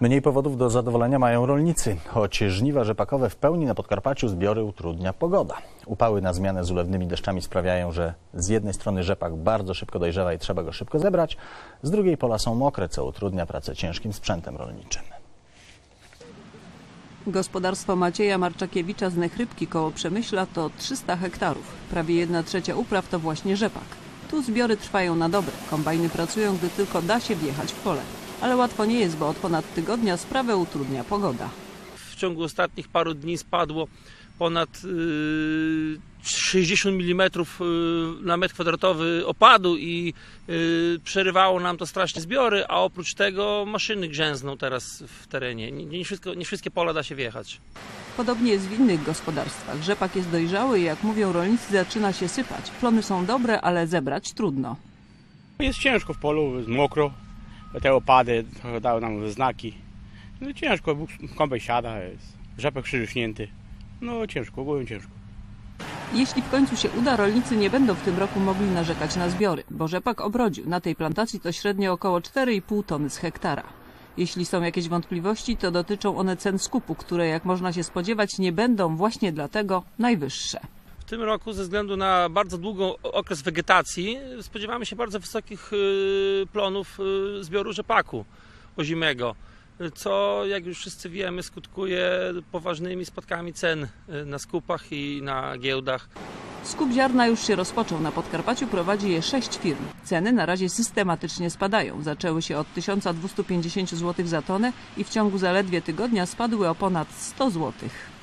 Mniej powodów do zadowolenia mają rolnicy, choć żniwa rzepakowe w pełni na Podkarpaciu zbiory utrudnia pogoda. Upały na zmianę z ulewnymi deszczami sprawiają, że z jednej strony rzepak bardzo szybko dojrzewa i trzeba go szybko zebrać, z drugiej pola są mokre, co utrudnia pracę ciężkim sprzętem rolniczym. Gospodarstwo Macieja Marczakiewicza z Nechrybki koło Przemyśla to 300 hektarów. Prawie 1 trzecia upraw to właśnie rzepak. Tu zbiory trwają na dobre. Kombajny pracują, gdy tylko da się wjechać w pole. Ale łatwo nie jest, bo od ponad tygodnia sprawę utrudnia pogoda. w ciągu ostatnich paru dni spadło ponad y, 60 mm y, na metr kwadratowy opadu i y, przerywało nam to strasznie zbiory, a oprócz tego maszyny grzęzną teraz w terenie. Nie, nie, wszystko, nie wszystkie pola da się wjechać. Podobnie jest w innych gospodarstwach. Rzepak jest dojrzały i jak mówią rolnicy zaczyna się sypać. Plony są dobre, ale zebrać trudno. Jest ciężko w polu, jest mokro, te opady dały nam znaki. No ciężko, kąpel siada, jest rzepek przyrośnięty. No ciężko, ogólnie ciężko. Jeśli w końcu się uda, rolnicy nie będą w tym roku mogli narzekać na zbiory, bo rzepak obrodził. Na tej plantacji to średnio około 4,5 tony z hektara. Jeśli są jakieś wątpliwości, to dotyczą one cen skupu, które jak można się spodziewać nie będą właśnie dlatego najwyższe. Tym roku ze względu na bardzo długi okres wegetacji spodziewamy się bardzo wysokich y, plonów y, zbioru rzepaku ozimego, co jak już wszyscy wiemy skutkuje poważnymi spadkami cen y, na skupach i na giełdach. Skup ziarna już się rozpoczął. Na Podkarpaciu prowadzi je sześć firm. Ceny na razie systematycznie spadają. Zaczęły się od 1250 zł za tonę i w ciągu zaledwie tygodnia spadły o ponad 100 złotych.